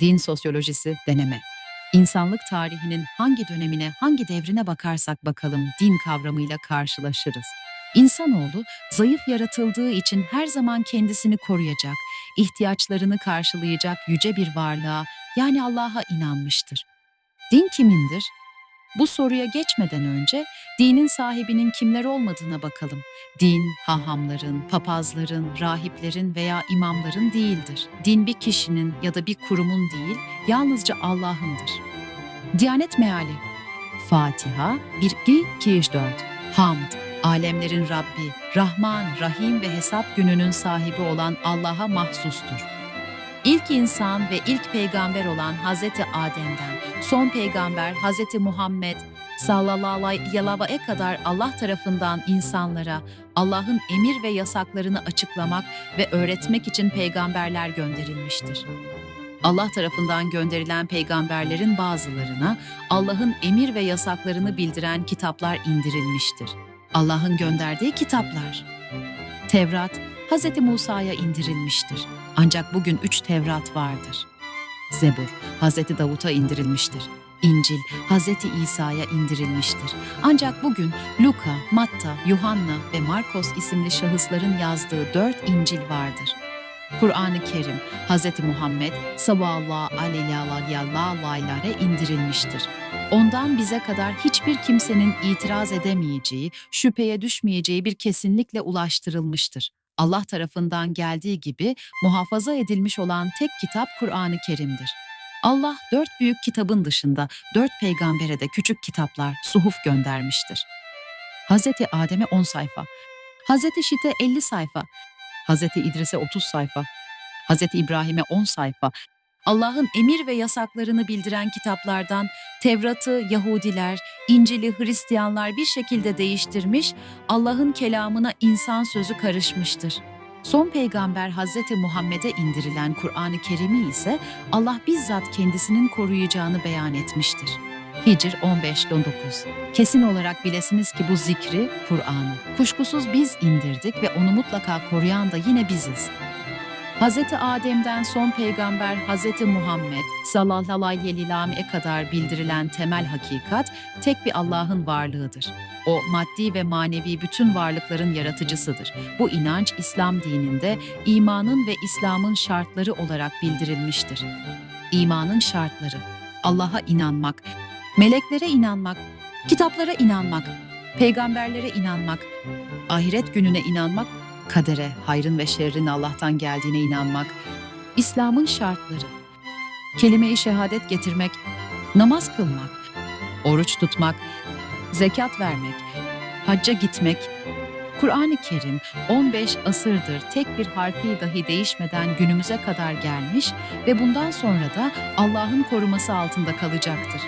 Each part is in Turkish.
Din sosyolojisi deneme. İnsanlık tarihinin hangi dönemine, hangi devrine bakarsak bakalım din kavramıyla karşılaşırız. İnsanoğlu zayıf yaratıldığı için her zaman kendisini koruyacak, ihtiyaçlarını karşılayacak yüce bir varlığa yani Allah'a inanmıştır. Din kimindir? Bu soruya geçmeden önce dinin sahibinin kimler olmadığına bakalım. Din, hahamların, papazların, rahiplerin veya imamların değildir. Din bir kişinin ya da bir kurumun değil, yalnızca Allah'ındır. Diyanet meali Fatiha 1-2-3-4 Hamd Alemlerin Rabbi, Rahman, Rahim ve hesap gününün sahibi olan Allah'a mahsustur. İlk insan ve ilk peygamber olan Hazreti Adem'den son peygamber Hazreti Muhammed sallallahu aleyhi ve kadar Allah tarafından insanlara Allah'ın emir ve yasaklarını açıklamak ve öğretmek için peygamberler gönderilmiştir. Allah tarafından gönderilen peygamberlerin bazılarına Allah'ın emir ve yasaklarını bildiren kitaplar indirilmiştir. Allah'ın gönderdiği kitaplar. Tevrat, Hz. Musa'ya indirilmiştir. Ancak bugün üç Tevrat vardır. Zebur, Hz. Davut'a indirilmiştir. İncil, Hz. İsa'ya indirilmiştir. Ancak bugün Luka, Matta, Yuhanna ve Markos isimli şahısların yazdığı dört İncil vardır. Kur'an-ı Kerim, Hz. Muhammed sallallahu aleyhi ve indirilmiştir. Ondan bize kadar hiçbir kimsenin itiraz edemeyeceği, şüpheye düşmeyeceği bir kesinlikle ulaştırılmıştır. Allah tarafından geldiği gibi muhafaza edilmiş olan tek kitap Kur'an-ı Kerim'dir. Allah dört büyük kitabın dışında dört peygambere de küçük kitaplar, suhuf göndermiştir. Hz. Adem'e 10 sayfa, Hz. Şit'e 50 sayfa, Hz. İdris'e 30 sayfa, Hz. İbrahim'e 10 sayfa, Allah'ın emir ve yasaklarını bildiren kitaplardan Tevrat'ı Yahudiler, İncil'i Hristiyanlar bir şekilde değiştirmiş, Allah'ın kelamına insan sözü karışmıştır. Son peygamber Hazreti Muhammed'e indirilen Kur'an-ı Kerim'i ise Allah bizzat kendisinin koruyacağını beyan etmiştir. Hicr 15-19 Kesin olarak bilesiniz ki bu zikri, Kur'an'ı. Kuşkusuz biz indirdik ve onu mutlaka koruyan da yine biziz. Hz. Adem'den son peygamber Hz. Muhammed sallallahu aleyhi kadar bildirilen temel hakikat tek bir Allah'ın varlığıdır. O maddi ve manevi bütün varlıkların yaratıcısıdır. Bu inanç İslam dininde imanın ve İslam'ın şartları olarak bildirilmiştir. İmanın şartları Allah'a inanmak, meleklere inanmak, kitaplara inanmak, peygamberlere inanmak, ahiret gününe inanmak kadere, hayrın ve şerrin Allah'tan geldiğine inanmak, İslam'ın şartları, kelime-i şehadet getirmek, namaz kılmak, oruç tutmak, zekat vermek, hacca gitmek, Kur'an-ı Kerim 15 asırdır tek bir harfi dahi değişmeden günümüze kadar gelmiş ve bundan sonra da Allah'ın koruması altında kalacaktır.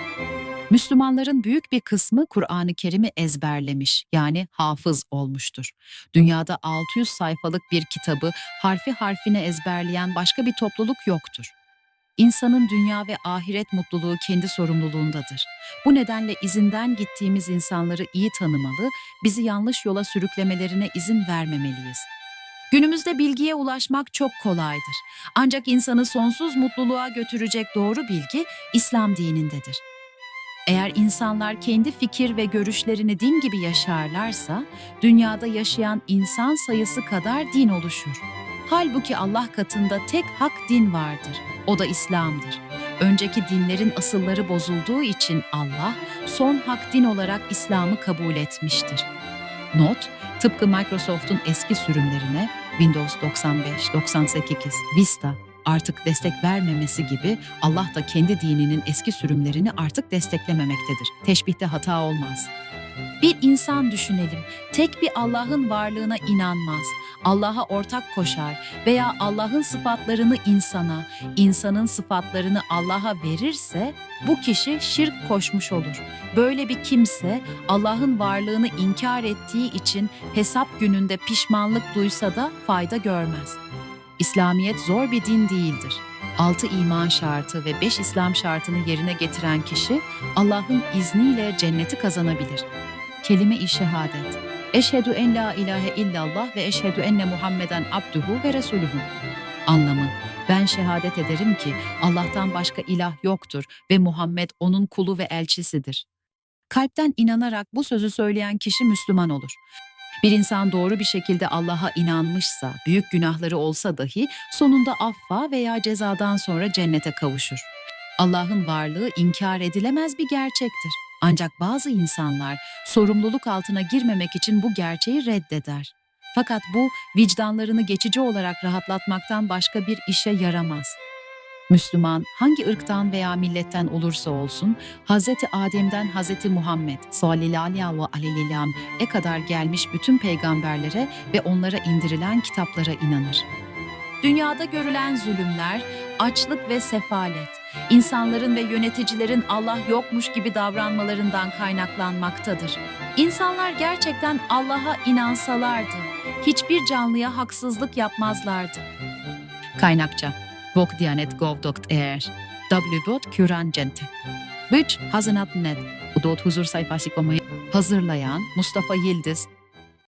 Müslümanların büyük bir kısmı Kur'an-ı Kerim'i ezberlemiş yani hafız olmuştur. Dünyada 600 sayfalık bir kitabı harfi harfine ezberleyen başka bir topluluk yoktur. İnsanın dünya ve ahiret mutluluğu kendi sorumluluğundadır. Bu nedenle izinden gittiğimiz insanları iyi tanımalı, bizi yanlış yola sürüklemelerine izin vermemeliyiz. Günümüzde bilgiye ulaşmak çok kolaydır. Ancak insanı sonsuz mutluluğa götürecek doğru bilgi İslam dinindedir. Eğer insanlar kendi fikir ve görüşlerini din gibi yaşarlarsa, dünyada yaşayan insan sayısı kadar din oluşur. Halbuki Allah katında tek hak din vardır. O da İslam'dır. Önceki dinlerin asılları bozulduğu için Allah son hak din olarak İslam'ı kabul etmiştir. Not, tıpkı Microsoft'un eski sürümlerine Windows 95, 98, Vista, artık destek vermemesi gibi Allah da kendi dininin eski sürümlerini artık desteklememektedir. Teşbihte hata olmaz. Bir insan düşünelim, tek bir Allah'ın varlığına inanmaz, Allah'a ortak koşar veya Allah'ın sıfatlarını insana, insanın sıfatlarını Allah'a verirse bu kişi şirk koşmuş olur. Böyle bir kimse Allah'ın varlığını inkar ettiği için hesap gününde pişmanlık duysa da fayda görmez. İslamiyet zor bir din değildir. Altı iman şartı ve beş İslam şartını yerine getiren kişi Allah'ın izniyle cenneti kazanabilir. Kelime-i şehadet. Eşhedü en la ilahe illallah ve eşhedü enne Muhammeden abduhu ve resuluhu. Anlamı Ben şehadet ederim ki Allah'tan başka ilah yoktur ve Muhammed onun kulu ve elçisidir. Kalpten inanarak bu sözü söyleyen kişi Müslüman olur. Bir insan doğru bir şekilde Allah'a inanmışsa, büyük günahları olsa dahi sonunda affa veya cezadan sonra cennete kavuşur. Allah'ın varlığı inkar edilemez bir gerçektir. Ancak bazı insanlar sorumluluk altına girmemek için bu gerçeği reddeder. Fakat bu vicdanlarını geçici olarak rahatlatmaktan başka bir işe yaramaz. Müslüman hangi ırktan veya milletten olursa olsun Hazreti Adem'den Hazreti Muhammed sallallahu aleyhi ve kadar gelmiş bütün peygamberlere ve onlara indirilen kitaplara inanır. Dünyada görülen zulümler, açlık ve sefalet, insanların ve yöneticilerin Allah yokmuş gibi davranmalarından kaynaklanmaktadır. İnsanlar gerçekten Allah'a inansalardı, hiçbir canlıya haksızlık yapmazlardı. Kaynakça Vokdianet.gov.er Wbot Küran Cente. Büç Hazınat Net. Udot Huzur sayfası komayı hazırlayan Mustafa Yıldız